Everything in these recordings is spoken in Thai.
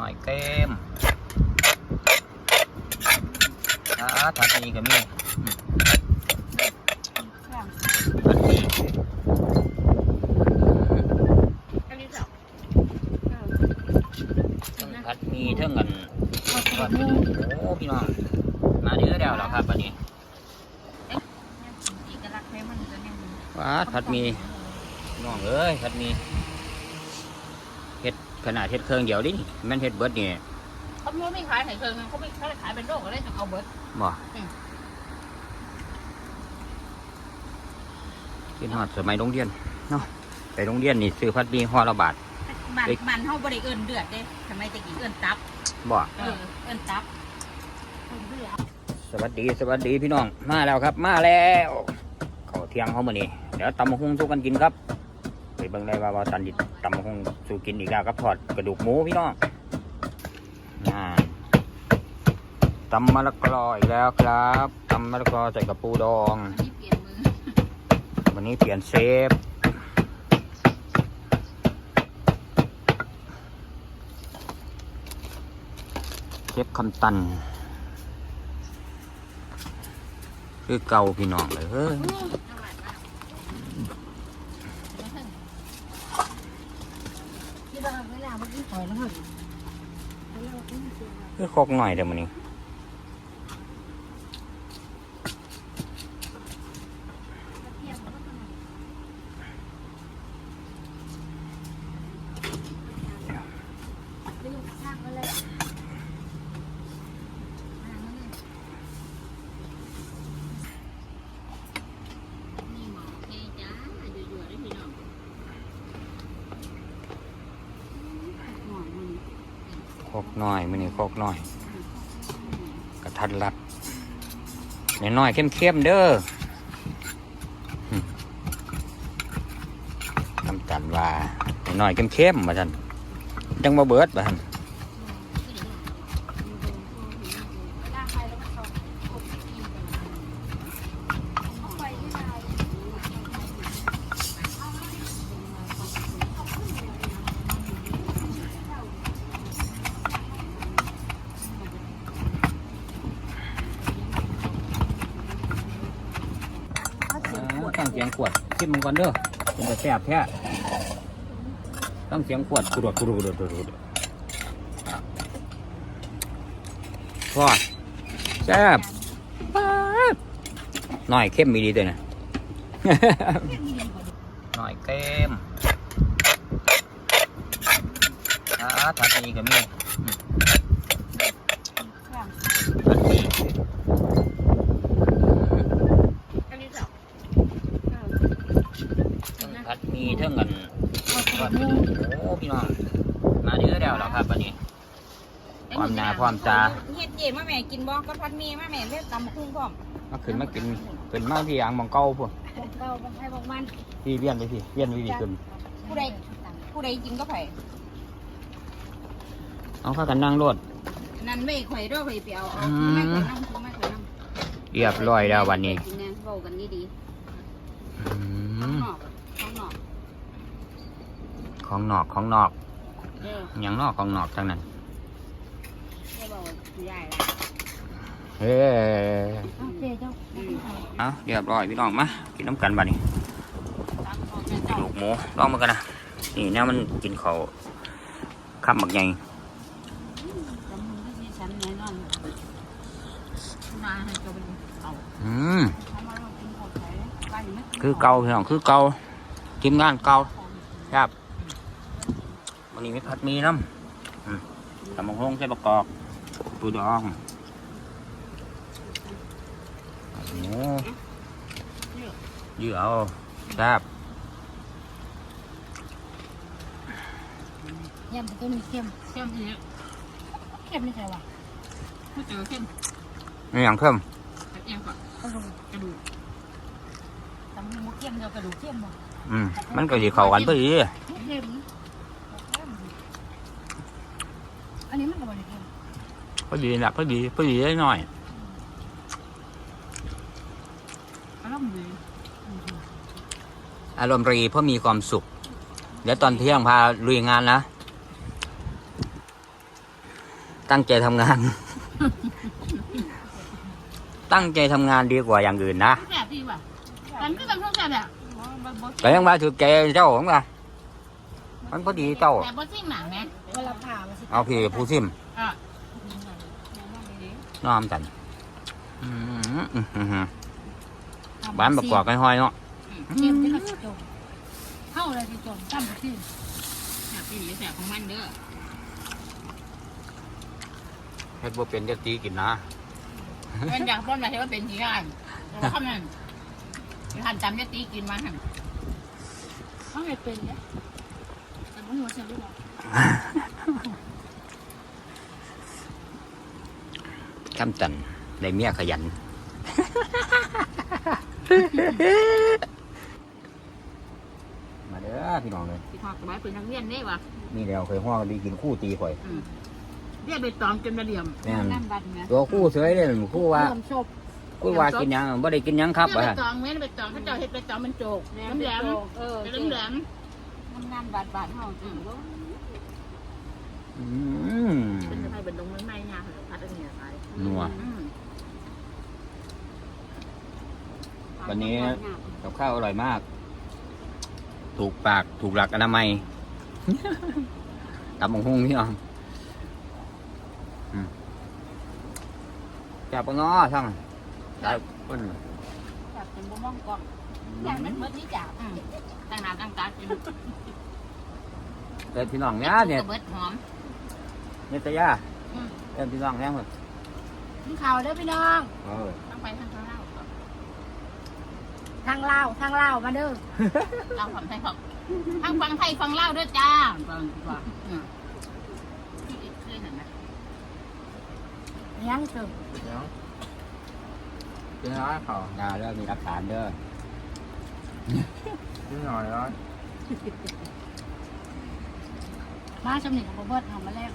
น่อยเต็มอ่าผัดหมีก็มีอืมผัดหมีอันนี้จ้ะเทั้งผัดหมีเทั้งกันทอดกระดูกโอ้พี่น้อง มาเด้อแล้วแล้วครับวันนี้เอกลักษณ์แท้มันจะยังว้าดผัดหมีพี่น้องเอ้ยผัดหมีเฮ็ด ขนาดเฮ็ดเครื่องเดียวดิแม่นเฮ็ดเบิดนี่เขาไม่ขายไข่เคิงเขาไม่เขาขายเป็นโรคอะไรต้องเอาเบิร์ดบ่อืมกินฮอดสมัยโรงเรียนเนาะไปโรงเรียนนี่ซื้อผัดหมีห่อละบาทมันมันเฮาบริเอิญเดือดเด้ทำไมตะกี้เอิญตับบ่เออเอิญตับเอิ้นเดือดสวัสดีสวัสดีพี่น้องมาแล้วครับ มาแล้วเขาวเที่ยงเขามานี่เดี๋ยวตำมะฮุ่งสู้กันกินครับ ไปเบิ่งได้ว่าว่าตันดิตำมะฮุ่งสูกินอีกแล้วครับทอดกระดูกหมูพี่น้องอ่าตำมะละกออีกแล้วครับตำมะละกอใส่กระปูดองนี่เปลี่ยนมือวันนี้เปลี่ยนเซฟเชฟคำตัน คือเก่าพี่น้องเลยเฮ้ย ที่บ้านเวลา เมื่อกี้ถอยแล้วเหรอคือคกหน่อยเดี๋ยวมันนี้หมอโอเคจ้าอยู่ๆได้พี่น้องหมอมัน คกห น้อยมันนี้คกน้อยกระทัดรัดน้อยๆเข้มๆเด้อน้ำตันว่าน้อยเข้มๆมาท่านจังมาเบิดมาท่าน ต้งเสียงขวดคิดมันก่อนเด้อเป็นแต่แซ่บแท้ต้องเสียงขวดกรุดกรุดกรุดกรุดพอแซ่บหน่อยเข้มมีดีตัวนะหน่อยเข้มอ่าผัดหมีก็มีอืมผัดหมี อันนี้จ้ะ เทั้ง ผัดมีเทั้งกันทอดกระดูกโอ้พี่น้องมาเด้อแล้วแล้วครับวันนี้ความหนาความตาเฮ็ดเย่มาแม่กินบ่ก็พัดมีมาแม่เฮ็ดตำคุ้งพร้อมมาขึ้นมากินขึ้นมาพี่ยางมองเก้าพวกเก้าบ่ให้บอกมันพี่เวียนเลยพี่เวียนวิธีขึ้นผู้ใดผู้ใดกินก็ไผเอาข้ากันนั่งรถนั่นไม่ข่อยเด้อข่อยไปเอาเอาอืมไม่ข่อยนำไม่ข่อยนำเรียบร้อยแล้ววันนี้ กินแน่เว้ากันดี อื ๆข้าง ม นอกข้างนอก ของนอกของนอกเด้ออย่างนอกของนอกทั้งนั้นได้บอกใหญ่เฮ้โอเคเจ้าอืมเอาเรียบร้อยพี่น้องมากินน้ำกันบัดนี้ตามของแม่กระเจ้าดูกหมูลองมากันนะนี่แนวมันกินเขาวขับหมักใหญ่จำมือที่ฉันแน่นอนมาให้เจ้าไปเอาอืมทำมาลองกินข้าวไข่ไปไหมคือเก่าพี่น้องคือเก่าทีมงานเก่าครับ วันนี้มีผัดหมีน้ำอืมตำบักฮงใส่ประกอบปูดองหมูเยื่อเอาครับยำตัวนี้เข้มเข้มทีนี้เข้มนี่ใช่ป่ะไม่เจอเข้มนี่อย่างเพิ่มกระเทียมก่อนกระดูกกระดูกตำหมูเข้มเดียวกระดูกเข้มบ่อืมมันก็สิเข้ากันพอดี เข้มอันนี้มันก็บริเข้ม พอดีนะพอดีพอดีได้หน่อยอารมณ์ดีอารมณ์รีเพราะมีความสุข เดี๋ยวตอนเที่ยงพาลุยงานนะ ตั้งใจทำงาน ตั้งใจทำงานดีกว่าอย่างอื่นนะแสบดีว่ะกันก็กันทั้งแสบอะแต่ยังมาถือแกเจ้าของเรามันพอดีเจ้าแต่บอซิ่งหนังไหมเวลาผ่ามันสิเอาพี่ผู้ซิมอะ น้อมกันอืมอื้อหือบ้านประกอบกันห้อยเนาะเกมที่เขาสิจมเข้าอะไรสิจมตั้มบอซิ่งแสบดีแสบของมันเด้อเฮ็ดบ่เป็นจะตีกินนะมันอยากพ้นมาใช่ว่าเป็นที่งานแต่ว่าเขานั่นหันจำจะตีกินมาหันเขาไม่เป็นเนี่ยแต่ผมหัวเสียรู้หรอ คำตันได้เมียขยัน มาเด้อพี่น้องเลยที่หอกไว้เป็นนักเรียนนี่วะนี่แล้วเคยห้องดีกินคู่ตีข่อยเรียกไปตอมจนระเดียมแม่น นั่นบัตรไงตัวคู่เสยเลยคู่ว่าเริ่มชบคู่ว่ากินหยังบ่ได้กินหยังครับเรียว่ากไปตองเว้นไปตองเขาเจ้าเฮ็ดไปตองมันโจกแหลมแหลมเออแหลมแหลมทำงานบาดบาดเฮาจริงบ่อืม นี้ไปนัววันนี้ กับข้าวอร่อยมาก ถูกปากถูกหลักอนามัยตำบังหุ่งพี่น้องอืมจับปะง้อช่างได้เพิ่นจับเป็นบ่มองกล้องอยากมันเบิดนี่จับตั้งน้ำตั้งตากินเดินพี่น้องเนี้ยเนี่ย เบิดหอม เนี่ยตะย่าเดินพี่น้องแน่หมด กินข้าวเด้อพี่น้อง เออตั้งไปทางข้างล่างทางลาวทางลาวมาเด้อเราฝั่งไทยฝั่งทางฝั่งไทยฝั่งลาวด้วยจ้าฟังว่าเคยเห็นไหมยังเติมเดี๋ยวเดี๋ยวนะเขาด่าเด้อมีหลักฐานเด้อนิดหน่อยร้อยมาสำนึกของบ่เบิดเฮามาแล้ว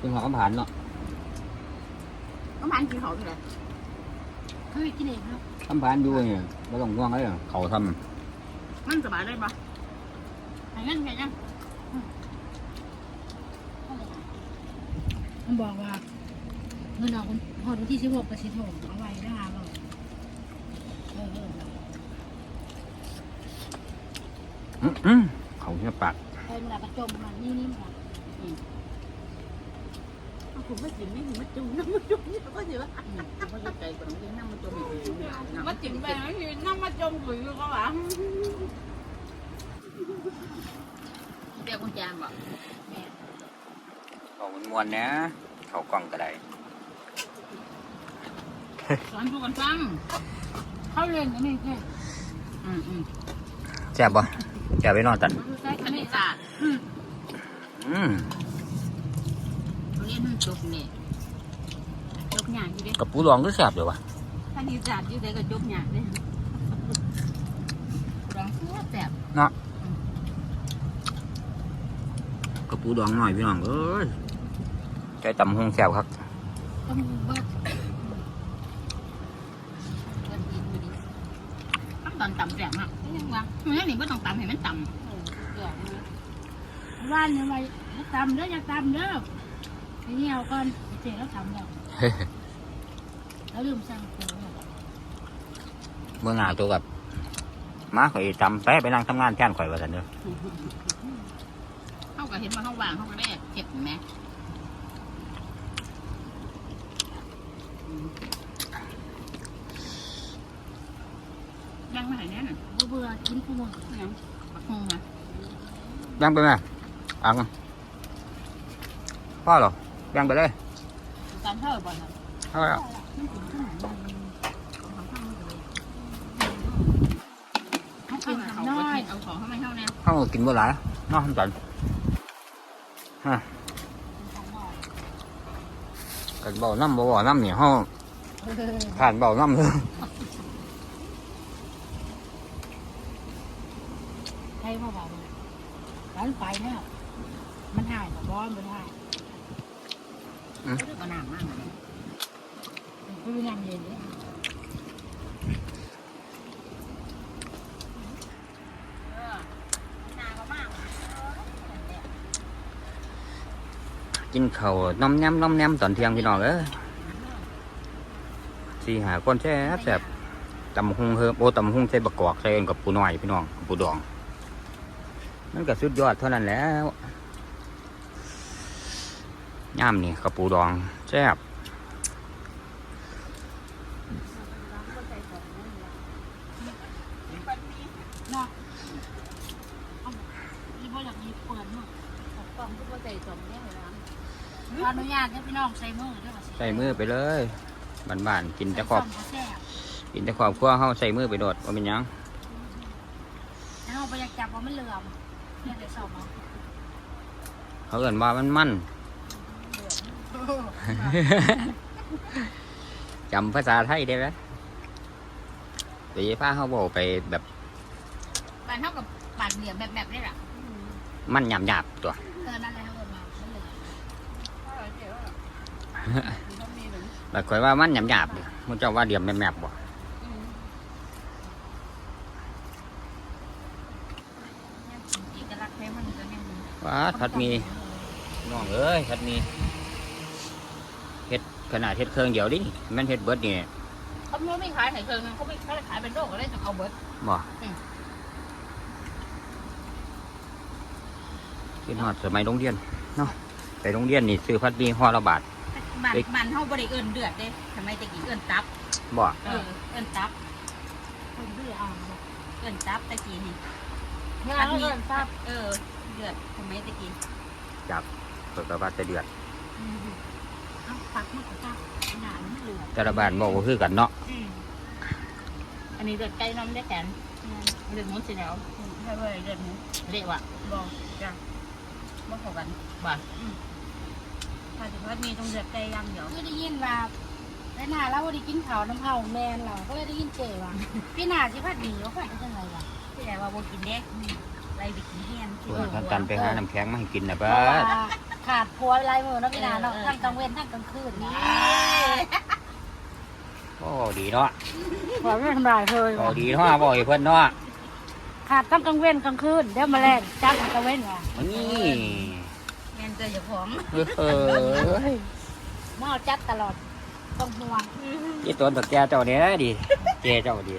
คุณหัวคำผ่านเนาะ ก็มันกินเขาที่ไหนเฮ้ยกินเองครับคำผ่านอยู่เนี่ยไม่ต้องห่วงเลยเขาทมันสบายได้ปะไอ้เงินไงยังมันบอกว่าเงินออกฮอดวันที่16ก็สิโทรเอาไว้ได้500เออำอื้ออื้อเขาเนี่ยปากๆเออมันละกระจมมันนี่นี่มันผ มไม่กินไม่ถึงมาจุ่มน้ำมาจุ่มเนี่ยก็เยอะก็จะใจกว่าน้องกินน้ำมาจุ่มอีกมาจิ้มไปแล้วคือน้ำมาจมปุ๋ยก็ว่าเดี๋ยวคุณจามบอกเขามวนนะเขากล้องก็ได้สอนผู้กันฟังเข้าเล่นอันนี้แค่อืมอืมแซ่บปะแซ่บไปนอนตันคือใช้คณิตศาอืม เรียนจบเนี่ยจบหยาดอยู่เด้กับปูดองก็แซ่บเลยวะคณิตศาสตร์อยู่เด้ก็จบหยาดเด้ร้องแซ่บแบบกับปูดองหน่อยพี่น้องเอ้ยใจตำหงแซ่บครับต้องเบิดเกินอีกพอดีต้องตอนต่ำแซ่บมากนี่ยังวะเมื่อนี่ไม่ต้องต่ำให้มันต่เดี๋ยวนะ ว่านยังไงอยากตำเด้ออยากตำเด้อ ไอ้นี่เอาก่อนไอ้เจ๊แล้วทำแล้วแล้วลืมสั่งโค้งเมื่อหน้าตัวกับมาข่อยจำแป๊ะไปนั่งทำงานแทนข่อยว่าสันเด้อำเขาก็เห็นว่าเขาวางเขาก็ได้เก็บไหมยังไม่หายแน่น่ะบ่เบื่อกินคู่มือยังบักฮงนะยังไปไหมอังพ่อเหรอ ยังไปเลยการเท่าบ่อยนะเอาแล้วเขาเข้ากินมาทำเขาน้อยเอาของเข้ามาเข้าแน่เขากินบ่หลายเนาะทำจันกันเบาน้ำบ่บ่น้ำเนี่ยเขาผ่านเบาน้ำเลยใช่พ่อบอกร้านไปเนี่ยมันหายแต่บอลมันหาย ก็หนามากเลย ไม่เป็นยังเย็นเลย กินเขาน้อมแนมน้อมแนมตอนเที่ยงพี่น้องเอ้ยสี่หาคนแซ่แซ่บตำหุงเฮิมโอ้ตำหุงใส่บะกอกใส่กับปูน้อยพี่น้องปูดองนั่นก็สุดยอดเท่านั้นแล้วย่ามนี่กับปูดองแซ่บเนาะอาอีบ่อยากมีเปิดมือกล่องกคนใส่สมเนี่ยเลยนะ ขออนุญาตเนี่ยพี่น้องใส่มือด้วยว่าใส่มือไปเลยบ้านๆกินแต่ครอบซ่มก็แซ่บกินแต่ครอบครัวเฮาใส่มือไปโดดว่าเป็นหยังแล้วเราไปอยากจับว่ามันเหลื่อมเนี่ยเดี๋ยวสอบเอาเขาเอิ้นว่ามันมันจำภาษาไทยได้ไหมเดี๋ยวพาเขาบอกไปแบบบานเท่ากับปาดเหลี่ยมแบบแบบนี่แหละมันหยาบหยาบๆตัว เออนั่นแหละเขาเกิดมามันเหลื่อ มแต่คอยว่ามันหยาบหยาบๆดิมันเจ้าว่าเดียมแมบแมบบ่เอกลักษณ์แท้มันจะแน่นว่าทัดมีน้องเอ้ยทัดมีเฮ็ดขนาดเฮ็ดเครื่องเดียวดิแมันเฮ็ดเบิดนี่เขาไม่ขายไข่เคิงเขาไม่ขายเป็นโรคอะไรต้องเอาเบิร์ดบ่ขึ้นฮอดสมัยโรงเรียนเนาะไปโรงเรียนนี่ซื้อพัดมีห่อละบาท บ้านบ้านเฮาบ่ได้เอิ้นเดือดเด้ทำไมตะกี้เอิ้นตับ บ่เออเอิ้นตับ คนที่เอาเอิ้นตับตะกี้นี่เนี่ยเราเกิดทราบเออ เดือดทำไมตะกี้เปิดกระบาดจะเดือดเอาปักมันก็ตับหนามันเหลื่อมแต่ละบ้านบอกว่าคือกันเนาะอันนี้เดือดไก่น้ำได้แขนเดือดหมูสิแล้วใช่เว้ยเดือดหมูเละว่ะบอกจ้ะบ่เข้ากันบ่ ถ้าสิว่ามีต้องเดือดไก่ย่างเดียวคือได้ยินว่าได้หน้าเราได้กินข้าวน้ำเผาแมนเราก็เลยได้ยินเจว่า พี่หน้าสิพัดหนีว่าพัดเป็นยังไงวะที่ไหนว่าบ่กินเด้ไรไปกินเฮียนส่วนท่านตันไปหาน้ำแข็งมาให้กินนะเพเบ้ราะว่าดขาดผัวลายมือเนาะพี่หน้าเนาะทั้งกลางเว้นทั้งกลางคืนนี่โอ้ดีเนาะผัวไม่ทำลายเลยโอ้ดีเนาะบอกเพิ่นเนาะขาดทั้งกลางเว้นกลางคืนเดี๋ยวมาแรงจับกลางเว้นว่ะนี่ แม่นเจออยู่ของเออหม้อจัดตลอดต้องห่วงยี่ตัวตักแกเจ้าเนี้ยดีแกเจ้าดี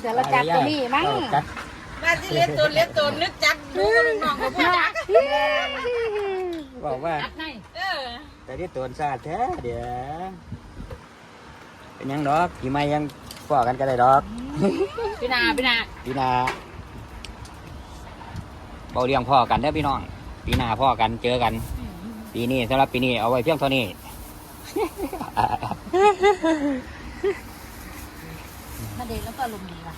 เดี๋ยวเราจัดตัวนี้มั้งเอาจัดบ้านที่เล็กตัวเล็กตัวนึกจักดูน้องก็บ่จักบอกว่าจักให้เออแต่ที่ตัวซาดแท้เดี๋ยวเป็นหยังดอกกี่ไม้ยังฟอกันก็ได้ดอกพี่นาพี่นาปีหนาเบาเลี้ยงพ่อกันเด้อพี่น้อง ปีหน้าพ่อกันเจอกัน ปีนี้สำหรับปีนี้เอาไว้เพียงเท่านี้นาเดชแล้วก็ลมณ์ดีว่ะ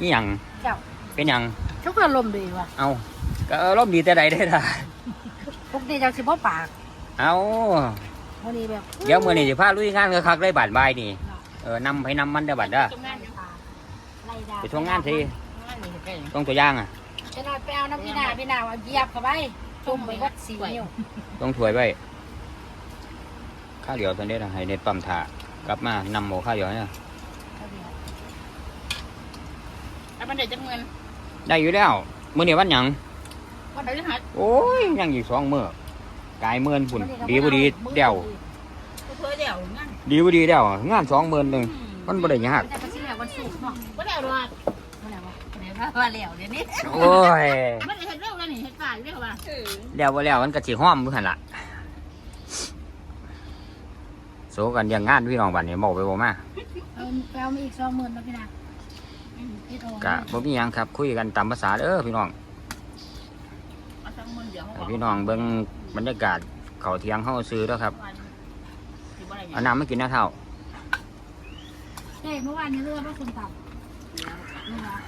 นี่ยังเจ้าเป็นหยังทุกคนลมณ์ดีว่ะเอาก็ร่มดีแต่ใดได้ล่ะพวกนี้เจ้าสิบ่ปากเอาวันนี้แบบเดี๋ยวมื่อนี้สิพาลุยงานก็คักได้บาดบายนี่เออนำไปนำมันเด้อบัดเด้อตรงนั้นอยู่ไล่ดาวไปทวงงานสินี่เห็นได้ต้องตัวอย่างอะ จะนอนไปเอาน้ำพี่นาพี่นาเอาเหยียบเข้าไปจุ่มไปวัดสี่นิ้วต้องถวยไว้ข้าวเดียวตอนนี้นะให้ในปั๊มถากลับมานำหมูข้าวเดียวเนี่ยแล้วมันเดือดจังเงินได้อยู่แล้วมื่อนี้วันหยังวันเดือดหัดโอ้ยยังอีกสองมื้อกายเมื่อนพุ่นดีบ่ดีเดี่ยวเพื่อเดี๋ยวงั้นดีบ่ดีเดี่ยวงานสองหมื่นหนึ่งมันบ่ได้ยากแต่ก็สิแล้ววันศุกร์เนาะก็เดี๋ยวรอเวว่าเดี๋ยวเดี๋ยวนี้โอ้ยมันเห็นเร็วแล้วนี่เห็นฝ่ายเร็วว่ะเดี่ยวบ่แล้วมันก็สิห้อมอยู่หั่นล่ะโซกันเรียงงานพี่น้องบัดนี้บอกไปบ่มาเอาไปเอามาอีกสองหมื่นแล้วพี่นาพี่โทรกะบ่มีหยังครับ คุยกันตามภาษาเด้อพี่น้องเอาทั้งมือเดี๋ยวให้พี่น้องเบิ่งบรรยากาศเขาเที่ยงเฮาซื้อเด้อครับสิบ่ได้เอาน้ำมากินนะเท่าเฮ้ยเมื่อวานนี้เรื่องว่าคุณตับนี่นะหลาย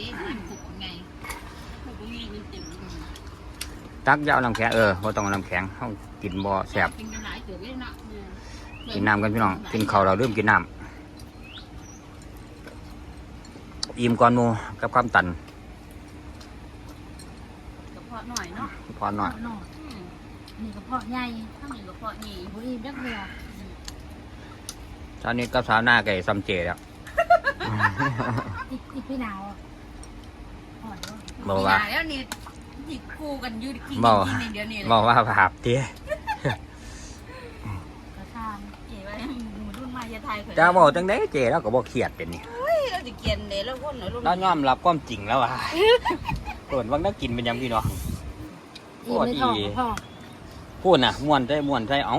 ดิมันผูกไงผูกไงมันเต็มตักจะเอาน้ำแข็งเออบ่ต้องเอาน้ำแข็งเฮากินบ่อแซ่บกินกันหลายเตือเลยเนาะกินน้ำกันพี่น้อง กินข้าวเราลืมกินน้ำอิ่มก่อนมูกับความตันกระเพาะหน่อยเนาะพอหน่อยหน่อยนี่กระเพาะใหญ่ถ้ามีกระเพาะนี่บุรีรักเดียวตอนนี้กับสาวหน้าไก่ซัมเจแล้วอีกอีกพี่นาว บอกว่าแล้วนี่ที่คู่กันอยู่กินเมากินในเดี๋ยวนี้เลยบอกว่าภาพเตี้ยกระชามเก๋ว่าหมูรุ่นใหม่จะไทยเคยจ้าบอกจังได้เจแล้วก็บอกเครียดเป็นนี่เฮ้ยเราจะเกียนเดี๋ยวเราคนหน่อยรุ่นเรายอมรับความจริงแล้วว่ะโดนวังนักกินเป็นยังพี่เนาะอีไม่ท้องก็พอพูดน่ะม่วนใจม่วนใจเอ้า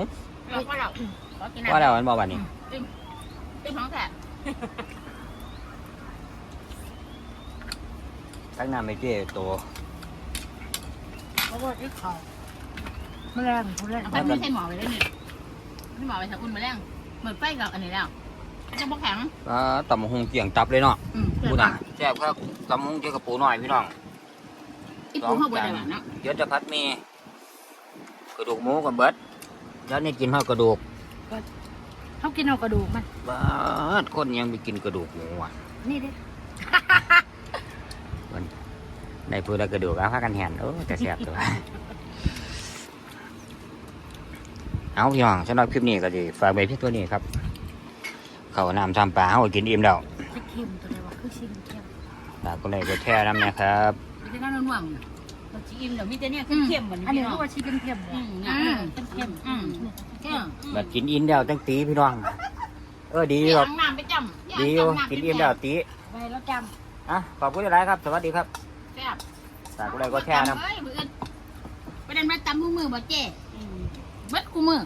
เราก็เราขอกินว่าน้ำแล้วมันบอกว่านี่ติ้มท้องแส ตั้งหน้าไม่เจโตเพราะว่าที่เขาแมลงเขาเล่นเอาไปไม่ใช่หมอไปเลยนี่ไม่หมอไปสักอุ่นมาแล้วเหมือนไฟกับอันนี้แล้วจะบอกแข็งอ่าตำบักหงเกี่ยงตับเลยเนาะอืมพูดน่ะแซ่บครับตำบักหงเจอกับปูหน่อยพี่น้องอีปูเข้าไปได้หรอเนาะเดี๋ยวจะพัดมีกระดูกหมูกับเบิดแล้วนี่กินเท่ากระดูกเขากินเอากระดูกมันบ้าดคนยังไปกินกระดูกหมูอะนี่ดิ ในพูดแล้วกระดูกเอาพากันแหนโอ้แต่แซ่บตัว เอาพี่น้องสำหรับคลิปนี้ก็จะฝากไว้เพียงตัวนี้ครับ เขาวนำทำปลาเอากินอิ่มแล้วจะเค็มตัวไหนวะคือชิมเค็มฝากก็เลยก็แช่น้ำนะครับมีแต่น้ำนุ่มๆเราจีอิมเดี๋ยวมีแต่เนี่ยเข้มๆเหมือนอันนี้พี่น้องเรียกว่าชิมเค็มๆอืเนี่ยมอือืมมเค็มๆอืมเข้มแบบกินอิ่มแล้วตั้งตีพี่น้อง เออดีดีคหรัลับงน้ำไปจำดีอยู่กินอิ่มแล้วตีไปแล้วจอะขอบคุณหลายๆครับ สวัสดีครับแซ่บ ฝากก็เลยก็แช่น้ำเฮ้ยเพื่อนไปเดินมาจำมือมือบ่เจ๊เบิดกูมือ